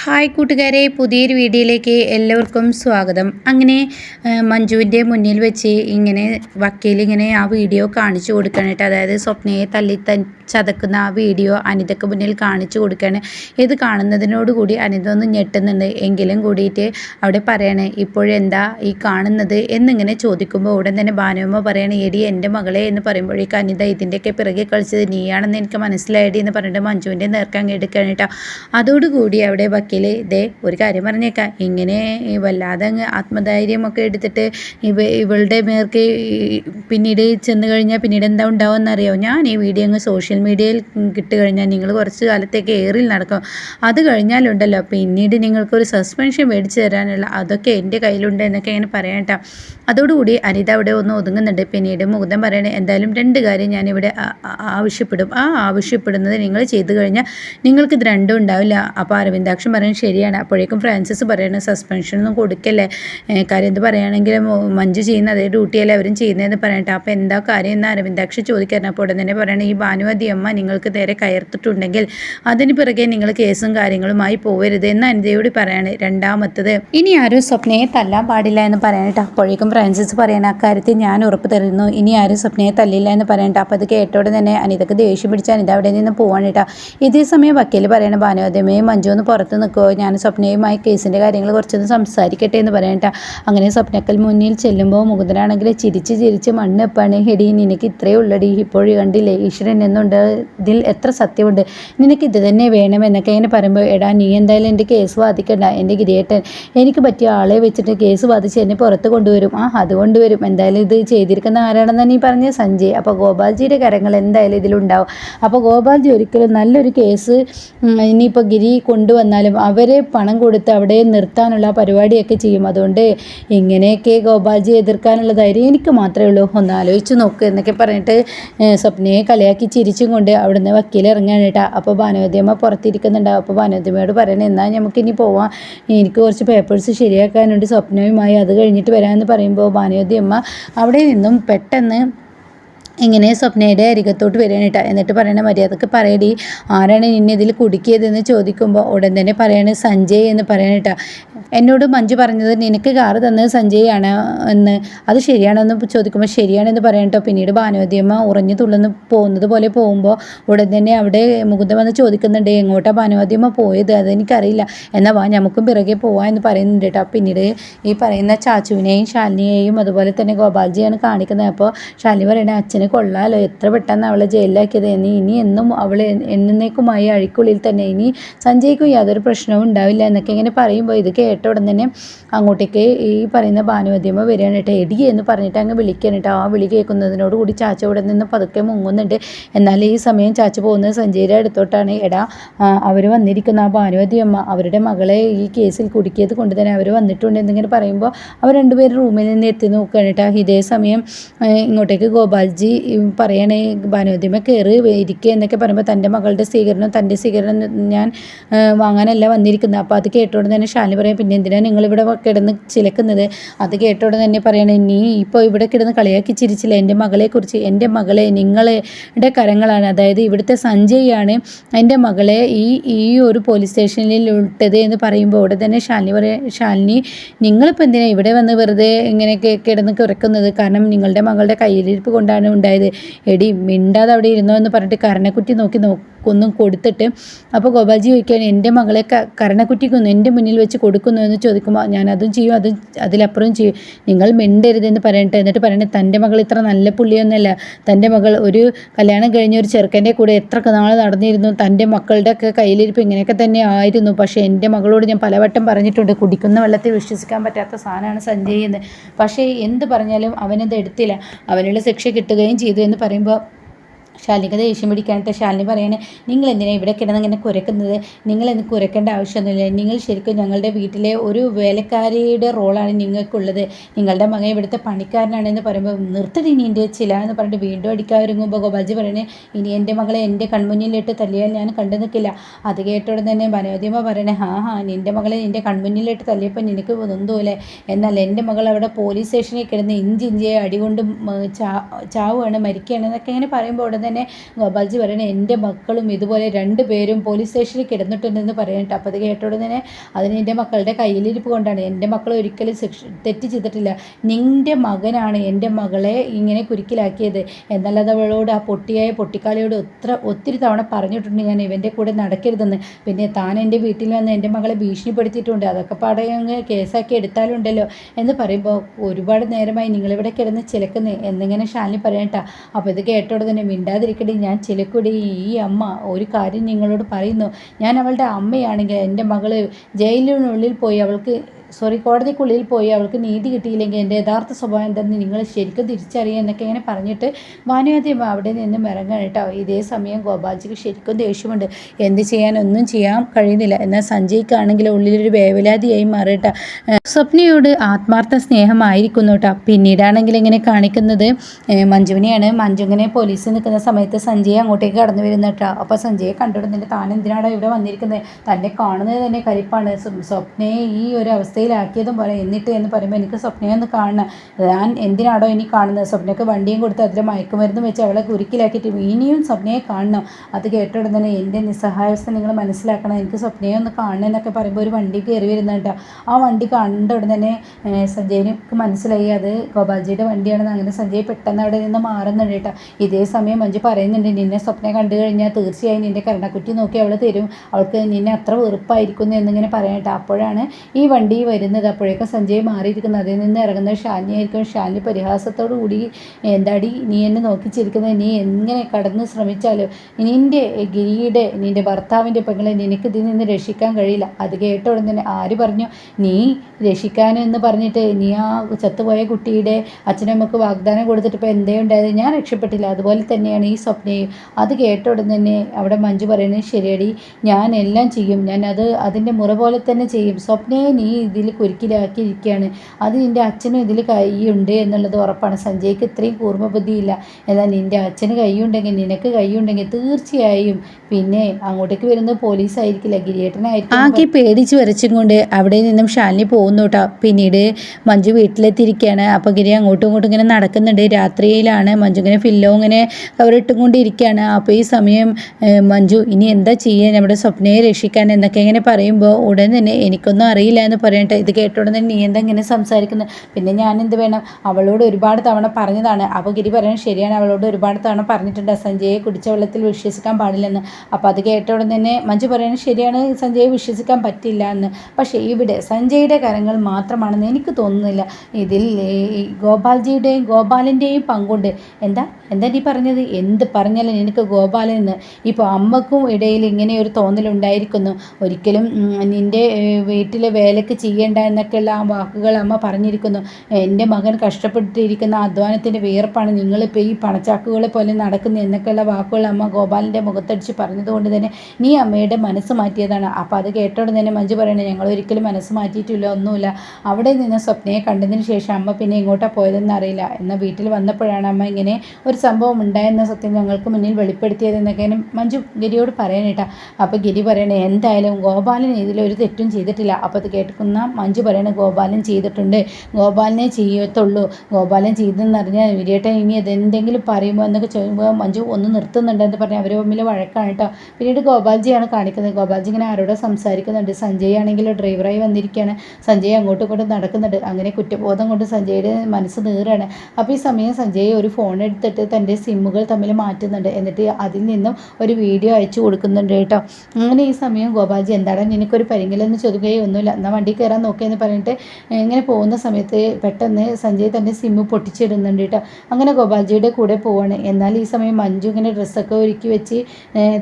Hi കൂട്ടുകാരെ പുതിയൊരു വീഡിയോയിലേക്ക് എല്ലാവർക്കും സ്വാഗതം. അങ്ങനെ മഞ്ജുവിന്റെ മുന്നിൽ വെച്ച് ഇങ്ങനെ വക്കീലിങ്ങനെ ആ വീഡിയോ കാണിച്ചു കൊടുക്കാനായിട്ട് അതായത് സ്വപ്നയെ തല്ലി ചതക്കുന്ന ആ വീഡിയോ അനിതക്ക് മുന്നിൽ കാണിച്ചു കൊടുക്കുകയാണ്. ഇത് കാണുന്നതിനോടുകൂടി അനിത ഒന്ന് ഞെട്ടുന്നുണ്ട്. എങ്കിലും കൂടിയിട്ട് അവിടെ പറയണേ ഇപ്പോഴെന്താ ഈ കാണുന്നത്? എന്നിങ്ങനെ ചോദിക്കുമ്പോൾ ഉടൻ തന്നെ ഭാനുമ്മ പറയണ എടി എന്റെ മകളെ എന്ന് പറയുമ്പോഴേക്കും അനിത ഇതിന്റെയൊക്കെ പിറകെ കളിച്ചത് നീയാണെന്ന് എനിക്ക് മനസ്സിലായടി എന്ന് പറഞ്ഞിട്ട് മഞ്ജുവിന്റെ നേർക്കാൻ എടുക്കുകയാണ് കേട്ടോ. അതോടുകൂടി അവിടെ വക്കീൽ ഇതേ ഒരു കാര്യം പറഞ്ഞേക്കാം. ഇങ്ങനെ വല്ലാതെ അങ്ങ് ആത്മധൈര്യമൊക്കെ എടുത്തിട്ട് ഇവ ഇവളുടെ മേർക്ക് പിന്നീട് ചെന്ന് കഴിഞ്ഞാൽ പിന്നീട് എന്താ ഉണ്ടാവുമെന്നറിയോ? ഞാൻ ഈ വീഡിയോ അങ്ങ് സോഷ്യൽ മീഡിയയിൽ കിട്ടുകഴിഞ്ഞാൽ നിങ്ങൾ കുറച്ച് കാലത്തേക്ക് ഏറിൽ നടക്കും. അത് കഴിഞ്ഞാലുണ്ടല്ലോ പിന്നീട് നിങ്ങൾക്കൊരു സസ്പെൻഷൻ മേടിച്ചു തരാനുള്ള അതൊക്കെ എന്റെ കയ്യിലുണ്ട് എന്നൊക്കെ ഇങ്ങനെ പറയാം കേട്ടോ. അതോടുകൂടി അനിത അവിടെ ഒന്ന് ഒതുങ്ങുന്നുണ്ട്. പിന്നീട് മുകുതം പറയണേ എന്തായാലും രണ്ട് കാര്യം ഞാനിവിടെ ആവശ്യപ്പെടും. ആ ആവശ്യപ്പെടുന്നത് നിങ്ങൾ ചെയ്തു കഴിഞ്ഞാൽ നിങ്ങൾക്കിത് രണ്ടും ഉണ്ടാവില്ല. അപ്പോൾ അരവിന്ദാക്ഷൻ പറയുന്നത് ശരിയാണ്. അപ്പോഴേക്കും ഫ്രാൻസിസ് പറയണ സസ്പെൻഷനൊന്നും കൊടുക്കല്ലേ? കാര്യം എന്ത് പറയുകയാണെങ്കിലും മഞ്ജു ചെയ്യുന്ന അതേ ഡ്യൂട്ടിയല്ലേ അവരും ചെയ്യുന്നതെന്ന് പറയട്ടെ. അപ്പോൾ എന്താ കാര്യം എന്ന് അരവിന്ദാക്ഷി ചോദിക്കാറുണ്ട് അപ്പോൾ ഉടൻ തന്നെ പറയണേ ഈ ഭാനുവതി അമ്മ നിങ്ങൾക്ക് നേരെ കയർത്തിട്ടുണ്ടെങ്കിൽ അതിന് പിറകെ നിങ്ങൾ കേസും കാര്യങ്ങളുമായി പോവരുത് എന്ന് അനിതയോട് പറയാണ് രണ്ടാമത്തത്. ഇനി ആരും സ്വപ്നയെ തല്ലാൻ പാടില്ല എന്ന് പറയാനിട്ട് അപ്പോഴേക്കും ഫ്രാൻസിസ് പറയണ അക്കാര്യത്തിൽ ഞാൻ ഉറപ്പ് തരുന്നു. ഇനി ആരും സ്വപ്നയെ തല്ലില്ല എന്ന് പറയണ്ട അപ്പോൾ അത് കേട്ടോടെ തന്നെ അനിതക്ക് ദേഷ്യം പിടിച്ച അനിത അവിടെ നിന്ന് പോവാണിട്ടാ ഇതേ സമയം വക്കീൽ പറയണ ഭാനുവദ്യമയും മഞ്ജു ഒന്ന് പുറത്ത് നിൽക്കുമോ ഞാൻ സ്വപ്നയുമായി കേസിന്റെ കാര്യങ്ങൾ കുറച്ചൊന്ന് സംസാരിക്കട്ടെ എന്ന് പറയണ്ട അങ്ങനെ സ്വപ്നക്കൽ മുന്നിൽ ചെല്ലുമ്പോൾ മുകുന്ദനാണെങ്കിൽ ചിരിച്ച് ചിരിച്ച് മണ്ണ് എപ്പാണ് ഹെടി നിനക്ക് ഇത്രയേ ഉള്ളടി. ഇപ്പോഴും കണ്ടില്ലേ ഈശ്വരൻ എന്നുണ്ട്. ഇതിൽ എത്ര സത്യമുണ്ട്. നിനക്ക് ഇത് തന്നെ വേണം എന്നൊക്കെ ഇങ്ങനെ പറയുമ്പോൾ എടാ നീ എന്തായാലും എന്റെ കേസ് വാദിക്കണ്ട എന്റെ ഗിരിയേട്ടൻ എനിക്ക് പറ്റിയ ആളെ വെച്ചിട്ട് കേസ് വാദിച്ച് എന്നെ പുറത്ത് കൊണ്ടുവരും. ആ അത് കൊണ്ടുവരും. എന്തായാലും ഇത് ചെയ്തിരിക്കുന്ന ആരാണെന്ന് നീ പറഞ്ഞ സഞ്ജയ്. അപ്പോൾ ഗോപാൽജിയുടെ കരങ്ങൾ എന്തായാലും ഇതിലുണ്ടാവും. അപ്പോൾ ഗോപാൽജി ഒരിക്കലും നല്ലൊരു കേസ് ഇനിയിപ്പോൾ ഗിരി കൊണ്ടുവന്നാലും അവരെ പണം കൊടുത്ത് അവിടെ നിർത്താനുള്ള പരിപാടിയൊക്കെ ചെയ്യും. അതുകൊണ്ട് ഇങ്ങനെയൊക്കെ ഗോപാൽജി എതിർക്കാനുള്ള ധൈര്യം എനിക്ക് മാത്രമേ ഉള്ളൂ. ഒന്ന് ആലോചിച്ച് നോക്ക് എന്നൊക്കെ പറഞ്ഞിട്ട് സ്വപ്നയെ കളിയാക്കി ചിരിച്ചും കൊണ്ട് അവിടുന്ന് വക്കീലിറങ്ങാണ് കേട്ടോ. അപ്പോൾ ഭാനുവതിയമ്മ പുറത്തിരിക്കുന്നുണ്ടാവും അപ്പോൾ ഭാനുവതിയമ്മയോട് പറയണേ എന്നാൽ നമുക്കിനി പോവാം. എനിക്ക് കുറച്ച് പേപ്പേഴ്സ് ശരിയാക്കാനുണ്ട്. സ്വപ്നവുമായി അത് കഴിഞ്ഞിട്ട് വരാമെന്ന് പറയുമ്പോൾ ഭാനുവതിയമ്മ അവിടെ നിന്നും പെട്ടെന്ന് ഇങ്ങനെ സ്വപ്നയുടെ അരികത്തോട്ട് വരികയാണ് കേട്ടോ. എന്നിട്ട് പറയണ മര്യാദയ്ക്ക് പറയടി ആരാണ് നിന്നെ ഇതിൽ കുടുക്കിയതെന്ന് ചോദിക്കുമ്പോൾ ഉടൻ തന്നെ പറയാണ് സഞ്ജയ് എന്ന് പറയണ കേട്ടോ. എന്നോട് മഞ്ജു പറഞ്ഞത് നിനക്ക് കാറ് തന്നത് സഞ്ജയ് ആണ് എന്ന്. അത് ശരിയാണെന്ന് ചോദിക്കുമ്പോൾ ശരിയാണെന്ന് പറയട്ടോ പിന്നീട് ഭാനുവതിയമ്മ ഉറഞ്ഞു തുള്ളന്ന്. പോകുന്നത് പോലെ പോകുമ്പോൾ ഉടൻ തന്നെ അവിടെ മുകുന്ദ വന്ന് ചോദിക്കുന്നുണ്ട് എങ്ങോട്ടാണ് ഭാനുവതിയമ്മ പോയത്? അതെനിക്കറിയില്ല. എന്നാൽ വാ നമുക്കും പിറകെ പോവാ എന്ന് പറയുന്നുണ്ട് കേട്ടോ. പിന്നീട് ഈ പറയുന്ന ചാച്ചുവിനെയും ശാലിനിയെയും അതുപോലെ തന്നെ ഗോപാൽജിയാണ് കാണിക്കുന്നത്. അപ്പോൾ ശാലിനി പറയുന്നത് അച്ഛന് കൊള്ളാലോ. എത്ര പെട്ടെന്ന് അവളെ ജയിലിലാക്കിയത്. ഇനി ഇനി എന്നും അവൾ എന്നേക്കുമായി അഴിക്കുള്ളിൽ തന്നെ. ഇനി സഞ്ജയ്ക്കും യാതൊരു പ്രശ്നവും ഉണ്ടാവില്ല എന്നൊക്കെ ഇങ്ങനെ പറയുമ്പോൾ ഇത് കേട്ട ഉടൻ തന്നെ അങ്ങോട്ടേക്ക് ഈ പറയുന്ന ഭാനുവദ്യമ വരികയാണ് കേട്ടോ. എടി എന്ന് പറഞ്ഞിട്ട് അങ്ങ് വിളിക്കാൻ കേട്ടോ. ആ വിളി കേൾക്കുന്നതിനോട് കൂടി ചാച്ച ഇവിടെ നിന്ന് പതുക്കെ മുങ്ങുന്നുണ്ട്. എന്നാൽ ഈ സമയം ചാച്ച പോകുന്നത് സഞ്ജയുടെ അടുത്തോട്ടാണ്. എടാ അവർ വന്നിരിക്കുന്ന. ആ ഭാനുവതി അമ്മ അവരുടെ മകളെ ഈ കേസിൽ കുടുക്കിയത് കൊണ്ട് തന്നെ അവർ വന്നിട്ടുണ്ട് എന്നിങ്ങനെ പറയുമ്പോൾ അവർ രണ്ടുപേരും റൂമിൽ നിന്ന് എത്തി നോക്കുകയാണ് കേട്ടോ. ഇതേ സമയം ഇങ്ങോട്ടേക്ക് ഗോപാൽജി പറയണേ ഭാനുവതിമ കയറി ഇരിക്കുക എന്നൊക്കെ പറയുമ്പോൾ തന്റെ മകളുടെ സ്വീകരണം തന്റെ സ്വീകരണം ഞാൻ വാങ്ങാനല്ല വന്നിരിക്കുന്നത്. അപ്പോൾ അത് കേട്ടോടെ തന്നെ ഷാലി പറയാം പിന്നെ എന്തിനാണ് നിങ്ങളിവിടെ കിടന്ന് ചിലക്കുന്നത്? അത് കേട്ടോടെ തന്നെ പറയണേ നീ ഇപ്പോൾ ഇവിടെ കിടന്ന് കളിയാക്കി ചിരിച്ചില്ല? എന്റെ മകളെക്കുറിച്ച് എന്റെ മകളെ നിങ്ങളുടെ കരങ്ങളാണ്. അതായത് ഇവിടുത്തെ സഞ്ജയാണ് എന്റെ മകളെ ഈ ഈ ഒരു പോലീസ് സ്റ്റേഷനിൽ ഇട്ടത് എന്ന് പറയുമ്പോൾ ഇവിടെ തന്നെ ഷാലിനി പറയാം ഷാലിനി നിങ്ങളിപ്പോൾ എന്തിനാണ് ഇവിടെ വന്ന് വെറുതെ ഇങ്ങനെയൊക്കെ കിടന്ന് കുറയ്ക്കുന്നത് കാരണം നിങ്ങളുടെ മകളുടെ കയ്യിലിരിപ്പ് കൊണ്ടാണ് ഉണ്ടായത് എടി മിണ്ടാതെ അവിടെ ഇരുന്നോ എന്ന് പറഞ്ഞിട്ട് കരണക്കുറ്റി നോക്കി നോക്കൊന്നും കൊടുത്തിട്ട് അപ്പോൾ ഗോപാൽജി ചോദിക്കുകയാണ് എന്റെ മകളെ കരണക്കുറ്റിക്കൊന്നും എന്റെ മുന്നിൽ വെച്ച് കൊടുക്കുന്നു എന്ന് ചോദിക്കുമ്പോൾ ഞാൻ അതും ചെയ്യും അതും അതിലപ്പുറം ചെയ്യും. നിങ്ങൾ മിണ്ടരുത് എന്ന് പറയട്ടെ എന്നിട്ട് പറയണേ തന്റെ മകൾ ഇത്ര നല്ല പുള്ളിയൊന്നുമല്ല തന്റെ മകൾ ഒരു കല്യാണം കഴിഞ്ഞ ഒരു ചെറുക്കന്റെ കൂടെ എത്ര നാൾ നടന്നിരുന്നു തന്റെ മക്കളുടെ ഒക്കെ കയ്യിലിരിപ്പ് ഇങ്ങനെയൊക്കെ തന്നെ ആയിരുന്നു. പക്ഷേ എന്റെ മകളോട് ഞാൻ പലവട്ടം പറഞ്ഞിട്ടുണ്ട് കുടിക്കുന്ന വെള്ളത്തിൽ വിശ്വസിക്കാൻ പറ്റാത്ത സാധനമാണ് സഞ്ജയ് എന്ന്. പക്ഷേ എന്ത് പറഞ്ഞാലും അവനത് എടുത്തില്ല. അവനുള്ള ശിക്ഷ കിട്ടുകയും ചെയ്തു എന്ന് പറയുമ്പോൾ ശാലിക ദേഷ്യം പിടിക്കാനിട്ട് ശാലിനി പറയണേ നിങ്ങൾ എന്തിനാണ് ഇവിടെ കിടന്ന് ഇങ്ങനെ കുരക്കുന്നത്? നിങ്ങൾ എന്ന് കുരക്കേണ്ട ആവശ്യമൊന്നുമില്ല. നിങ്ങൾ ശരിക്കും ഞങ്ങളുടെ വീട്ടിലെ ഒരു വേലക്കാരിയുടെ റോളാണ് നിങ്ങൾക്കുള്ളത്. നിങ്ങളുടെ മകൻ ഇവിടുത്തെ പണിക്കാരനാണെന്ന് പറയുമ്പോൾ നിർത്തടി ഇനി എന്റെ ചില എന്ന് പറഞ്ഞിട്ട് വീണ്ടും അടിക്കാൻ ഒരുങ്ങുമ്പോൾ ഗോപാൽജി പറയണേ ഇനി എന്റെ മകളെ എന്റെ കൺമുന്നിലിട്ട് തല്ലിയാൽ ഞാൻ കണ്ടു നിൽക്കില്ല. അത് കേട്ടോടെ തന്നെ വനോദ്യമ പറയണേ ഹാ ഹാ നിന്റെ മകളെ നിന്റെ കൺമുന്നിലിട്ട് തല്ലിയപ്പോൾ നിനക്ക് നൊന്തൂലെ എന്നാൽ എന്റെ മകൾ അവിടെ പോലീസ് സ്റ്റേഷനിൽ കിടന്ന് ഇഞ്ചി ഇഞ്ചിയെ അടികൊണ്ട് ചാവുകയാണ് മരിക്കുകയാണ് എന്നൊക്കെ ഇങ്ങനെ പറയുമ്പോൾ ഉടനെ തന്നെ ഗോപാൽജി പറയണേ എന്റെ മക്കളും ഇതുപോലെ രണ്ട് പേരും പോലീസ് സ്റ്റേഷനിൽ കിടന്നിട്ടുണ്ടെന്ന് പറയട്ടെ അപ്പോൾ അത് കേട്ടോടെ തന്നെ അതിന് എന്റെ മക്കളുടെ കയ്യിലിരിപ്പ് കൊണ്ടാണ്. എന്റെ മക്കൾ ഒരിക്കലും ശിക്ഷ തെറ്റ് ചെയ്തിട്ടില്ല. നിന്റെ മകനാണ് എന്റെ മകളെ ഇങ്ങനെ കുരുക്കിലാക്കിയത്. എന്നല്ലാതെ അവളോട് ആ പൊട്ടിയായ പൊട്ടിക്കാളിയോട് ഒത്ര ഒത്തിരി തവണ പറഞ്ഞിട്ടുണ്ട് ഞാൻ ഇവന്റെ കൂടെ നടക്കരുതെന്ന്. പിന്നെ താൻ എന്റെ വീട്ടിൽ വന്ന് എന്റെ മകളെ ഭീഷണിപ്പെടുത്തിയിട്ടുണ്ട്. അതൊക്കെ പാടെ അങ്ങ് കേസാക്കി എടുത്താലുണ്ടല്ലോ. എന്ന് പറയുമ്പോൾ ഒരുപാട് നേരമായി നിങ്ങളിവിടെ കിടന്ന് ചിലക്കുന്നേ? എന്നിങ്ങനെ ഷാലിനി പറയട്ടാ അപ്പോൾ ഇത് കേട്ടോടെ തന്നെ മിണ്ടാതിരിക്കടി ഞാൻ ചിലക്കൂടെ ഈ അമ്മ ഒരു കാര്യം നിങ്ങളോട് പറയുന്നു. ഞാൻ അവളുടെ അമ്മയാണെങ്കിൽ എന്റെ മകൾ ജയിലിനുള്ളിൽ പോയി അവൾക്ക് സോറി കോടതിക്കുള്ളിൽ പോയി അവൾക്ക് നീതി കിട്ടിയില്ലെങ്കിൽ എന്റെ യഥാർത്ഥ സ്വഭാവം എന്തെന്ന് നിങ്ങൾ ശരിക്കും തിരിച്ചറിയുക എന്നൊക്കെ ഇങ്ങനെ പറഞ്ഞിട്ട് ഭാനുവതി അവിടെ നിന്ന് ഇറങ്ങാൻ കേട്ടോ. ഇതേ സമയം ഗോപാൽജിക്ക് ശരിക്കും ദേഷ്യമുണ്ട്. എന്ത് ചെയ്യാൻ ഒന്നും ചെയ്യാൻ കഴിയുന്നില്ല. എന്നാൽ സഞ്ജയ്ക്കാണെങ്കിൽ ഉള്ളിലൊരു വേവലാതിയായി മാറിയിട്ട സ്വപ്നയോട് ആത്മാർത്ഥ സ്നേഹമായിരിക്കുന്നു കേട്ടോ. പിന്നീടാണെങ്കിൽ ഇങ്ങനെ കാണിക്കുന്നത് മഞ്ജുവിനെയാണ്. മഞ്ജുങ്ങനെ പോലീസ് നിൽക്കുന്ന സമയത്ത് സഞ്ജയ് അങ്ങോട്ടേക്ക് കടന്നു വരുന്ന കേട്ടോ. അപ്പോൾ സഞ്ജയെ കണ്ടുകൊടുത്തിട്ട് താൻ എന്തിനാണോ ഇവിടെ വന്നിരിക്കുന്നത്? തന്നെ കാണുന്നത് തന്നെ കരിപ്പാണ്. സ്വപ്നയെ ഈ ഒരു അവസ്ഥ അവസ്ഥയിലാക്കിയതും പോലെ എന്നിട്ട് എന്ന് പറയുമ്പോൾ എനിക്ക് സ്വപ്നയൊന്ന് കാണണം. ഞാൻ എന്തിനാണോ ഇനി കാണുന്നത്? സ്വപ്നയ്ക്ക് വണ്ടിയും കൊടുത്ത് അതിൽ മയക്കുമരുന്ന് വെച്ച് അവളെ കുരുക്കിലാക്കിയിട്ട് ഇനിയും സ്വപ്നയെ കാണണം. അത് കേട്ടോടെ എന്റെ നിസ്സഹായാവസ്ഥ നിങ്ങൾ മനസ്സിലാക്കണം. എനിക്ക് സ്വപ്നയെ ഒന്ന് കാണണം എന്നൊക്കെ പറയുമ്പോൾ ഒരു വണ്ടി കയറി വരുന്നുണ്ട് ആ വണ്ടി കണ്ട ഉടനെ തന്നെ സഞ്ജയ്ക്ക് മനസ്സിലായി. അത് ഗോപാൽജിയുടെ വണ്ടിയാണെന്ന് അങ്ങനെ സഞ്ജയ് പെട്ടെന്ന് അവിടെ നിന്ന് മാറുന്നുണ്ട് കേട്ടോ. ഇതേ സമയം മഞ്ജു പറയുന്നുണ്ട് നിന്നെ സ്വപ്നം കണ്ടു കഴിഞ്ഞാൽ തീർച്ചയായും നിന്റെ കരണക്കുറ്റി നോക്കി അവൾ തരും. അവൾക്ക് നിന്നെ അത്ര വെറുപ്പായിരിക്കുന്നു എന്നിങ്ങനെ പറയട്ടെ അപ്പോഴാണ് ഈ വണ്ടി വരുന്നത്. അപ്പോഴേക്കും സഞ്ജയ് മാറിയിരിക്കുന്നത് അതിൽ നിന്ന് ഇറങ്ങുന്ന ഷാലിനിയായിരിക്കും ഷാലിനി പരിഹാസത്തോടു കൂടി എന്താടി നീ എന്നെ നോക്കിച്ചിരിക്കുന്നത് നീ എങ്ങനെ കടന്ന് ശ്രമിച്ചാലും നിന്റെ ഗിരിയുടെ നിന്റെ ഭർത്താവിന്റെ പെങ്ങളെ നിനക്ക് ഇതിൽ നിന്ന് രക്ഷിക്കാൻ കഴിയില്ല. അത് കേട്ട ഉടൻ തന്നെ ആര് പറഞ്ഞു? നീ രക്ഷിക്കാനെന്ന് പറഞ്ഞിട്ട് നീ ആ ചത്തുപോയ കുട്ടിയുടെ അച്ഛനമ്മക്ക് വാഗ്ദാനം കൊടുത്തിട്ട് ഇപ്പോൾ എന്തേ ഉണ്ടായത്? ഞാൻ രക്ഷപ്പെട്ടില്ല. അതുപോലെ തന്നെയാണ് ഈ സ്വപ്നയും. അത് കേട്ട ഉടൻ തന്നെ അവിടെ മഞ്ജു പറയുന്നത് ശരിയടി ഞാൻ എല്ലാം ചെയ്യും. ഞാൻ അത് അതിന്റെ മുറ പോലെ തന്നെ ചെയ്യും. സ്വപ്നയെ നീ ഇതിൽ കുരുക്കിലാക്കിയിരിക്കുകയാണ് അത് നിന്റെ അച്ഛനും ഇതിൽ കൈയുണ്ട് എന്നുള്ളത് ഉറപ്പാണ്. സഞ്ജയ്ക്ക് ഇത്രയും കൂർമ്മബുദ്ധിയില്ല. എന്നാൽ നിന്റെ അച്ഛന് കൈയുണ്ടെങ്കിൽ നിനക്ക് കൈയുണ്ടെങ്കിൽ തീർച്ചയായും പിന്നെ അങ്ങോട്ടേക്ക് വരുന്നത് പോലീസായിരിക്കില്ല ഗിരിയേട്ടനായിരിക്കും ആക്കി പേടിച്ച് വരച്ചും കൊണ്ട് അവിടെ നിന്നും ശാലിനി പോകുന്നു കേട്ടോ. പിന്നീട് മഞ്ജു വീട്ടിലെത്തിയിരിക്കുകയാണ് അപ്പോൾ ഗിരി അങ്ങോട്ടും ഇങ്ങോട്ടും ഇങ്ങനെ നടക്കുന്നുണ്ട്. രാത്രിയിലാണ് മഞ്ജു ഇങ്ങനെ ഫില്ലോ ഇങ്ങനെ കവറിട്ടും കൊണ്ടിരിക്കുകയാണ് അപ്പോൾ ഈ സമയം മഞ്ജു ഇനി എന്താ ചെയ്യുക നമ്മുടെ സ്വപ്നയെ രക്ഷിക്കാൻ എന്നൊക്കെ ഇങ്ങനെ പറയുമ്പോൾ ഉടൻ തന്നെ എനിക്കൊന്നും അറിയില്ല എന്ന് പറയട്ടെ ഇത് കേട്ടോടുന്ന നീ എന്താ ഇങ്ങനെ സംസാരിക്കുന്നത് പിന്നെ ഞാൻ എന്ത് വേണം? അവളോട് ഒരുപാട് തവണ പറഞ്ഞതാണ്. അപ്പോൾ ഗിരി പറയണം ശരിയാണ്. അവളോട് ഒരുപാട് തവണ പറഞ്ഞിട്ടുണ്ട്. സഞ്ജയെ കുടിച്ച വെള്ളത്തിൽ വിശ്വസിക്കാൻ പാടില്ലെന്ന്. അപ്പോൾ അത് കേട്ടോടെ തന്നെ മഞ്ജു പറയണം ശരിയാണ്. സഞ്ജയെ വിശ്വസിക്കാൻ പറ്റില്ല എന്ന് പക്ഷേ ഇവിടെ സഞ്ജയുടെ കരങ്ങൾ മാത്രമാണെന്ന് എനിക്ക് തോന്നുന്നില്ല. ഇതിൽ ഗോപാൽജിയുടെയും ഗോപാലിന്റെയും പങ്കുണ്ട്. എന്താ? എന്താ നീ പറഞ്ഞത്? എന്ത് പറഞ്ഞാലും നിനക്ക് ഗോപാലൻ എന്ന് ഇപ്പോൾ അമ്മക്കും ഇടയിൽ ഇങ്ങനെ ഒരു തോന്നലുണ്ടായിരിക്കുന്നു. ഒരിക്കലും നിന്റെ വീട്ടിലെ വേലയ്ക്ക് ചെയ്യേണ്ട എന്നൊക്കെയുള്ള ആ വാക്കുകൾ അമ്മ പറഞ്ഞിരിക്കുന്നു. എന്റെ മകൻ കഷ്ടപ്പെട്ടിരിക്കുന്ന അധ്വാനത്തിന്റെ വിയർപ്പാണ് നിങ്ങളിപ്പോൾ ഈ പണച്ചാക്കുകളെ പോലെ നടക്കുന്നത് എന്നൊക്കെയുള്ള വാക്കുകൾ അമ്മ ഗോപാലിന്റെ മുഖത്തടിച്ച് പറഞ്ഞതുകൊണ്ട് തന്നെ നീ അമ്മയുടെ മനസ്സ് മാറ്റിയതാണ്. അപ്പോൾ അത് കേട്ടോടെ തന്നെ മഞ്ജു പറയണേ ഞങ്ങൾ ഒരിക്കലും മനസ്സ് മാറ്റിയിട്ടില്ല ഒന്നുമില്ല. അവിടെ നിന്ന് സ്വപ്നയെ കണ്ടതിന് ശേഷം അമ്മ പിന്നെ ഇങ്ങോട്ടാണ് പോയതെന്ന് അറിയില്ല. എന്നാൽ വീട്ടിൽ വന്നപ്പോഴാണ് അമ്മ ഇങ്ങനെ ഒരു സംഭവം ഉണ്ടായെന്ന സത്യം ഞങ്ങൾക്ക് മുന്നിൽ വെളിപ്പെടുത്തിയതെന്നൊക്കെ മഞ്ജു ഗിരിയോട് പറയാനേട്ടാ അപ്പോൾ ഗിരി പറയണേ എന്തായാലും ഗോപാലൻ ഇതിലൊരു തെറ്റും ചെയ്തിട്ടില്ല. അപ്പോൾ അത് കേൾക്കുന്ന മഞ്ജു പറയണ ഗോപാലൻ ചെയ്തിട്ടുണ്ട്. ഗോപാലനെ ചെയ്യത്തുള്ളൂ. ഗോപാലൻ ചെയ്തെന്നറിഞ്ഞാൽ വിരിയേട്ടൻ ഇനി അതെന്തെങ്കിലും പറയുമോ എന്നൊക്കെ ചോദിക്കുമ്പോൾ മഞ്ജു ഒന്ന് നിർത്തുന്നുണ്ട് എന്ന് പറഞ്ഞാൽ അവർ തമ്മിൽ വഴക്കാണ് കേട്ടോ. പിന്നീട് ഗോപാൽജിയാണ് കാണിക്കുന്നത്. ഗോപാൽജി ഇങ്ങനെ ആരോടോ സംസാരിക്കുന്നുണ്ട്. സഞ്ജയ് ആണെങ്കിലും ഡ്രൈവറായി വന്നിരിക്കുകയാണ്. സഞ്ജയ് അങ്ങോട്ടും ഇങ്ങോട്ടും നടക്കുന്നുണ്ട്. അങ്ങനെ കുറ്റബോധം കൊണ്ട് സഞ്ജയുടെ മനസ്സ് നീറാണ് അപ്പോൾ ഈ സമയം സഞ്ജയ് ഒരു ഫോൺ എടുത്തിട്ട് തന്റെ സിമ്മുകൾ തമ്മിൽ മാറ്റുന്നുണ്ട്. എന്നിട്ട് അതിൽ നിന്നും ഒരു വീഡിയോ അയച്ചു കൊടുക്കുന്നുണ്ട് കേട്ടോ. അങ്ങനെ ഈ സമയം ഗോപാൽജി എന്താണ് നിനക്കൊരു പരിങ്ങിലെന്ന് ചോദിക്കുകയോ ഒന്നുമില്ല. എന്നാൽ വണ്ടി കയറാൻ നോക്കിയെന്ന് പറഞ്ഞിട്ട് ഇങ്ങനെ പോകുന്ന സമയത്ത് പെട്ടെന്ന് സഞ്ജയ് തന്നെ സിമ്മ് പൊട്ടിച്ചിടുന്നുണ്ട് കേട്ടോ. അങ്ങനെ ഗോപാൽജിയുടെ കൂടെ പോവാണ്. എന്നാൽ ഈ സമയം മഞ്ജു ഇങ്ങനെ ഡ്രസ്സൊക്കെ ഒരുക്കി വെച്ച്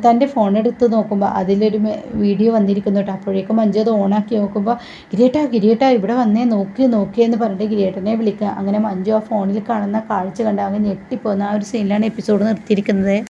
തന്റെ ഫോൺ എടുത്ത് നോക്കുമ്പോൾ അതിലൊരു വീഡിയോ വന്നിരിക്കുന്നു കേട്ടോ. അപ്പോഴേക്കും മഞ്ജു അത് ഓണാക്കി നോക്കുമ്പോൾ ഗിരിയേട്ടാ ഗിരിയേട്ടാ ഇവിടെ വന്നേ നോക്കി നോക്കിയെന്ന് പറഞ്ഞിട്ട് ഗിരിയേട്ടനെ വിളിക്കുക. അങ്ങനെ മഞ്ജു ആ ഫോണിൽ കാണുന്ന കാഴ്ച കണ്ട് അങ്ങ് ഞെട്ടിപ്പോകുന്ന. ആ ഒരു സീനിലാണ് എപ്പിസോഡ് നിർത്തിയിരിക്കുന്നത്.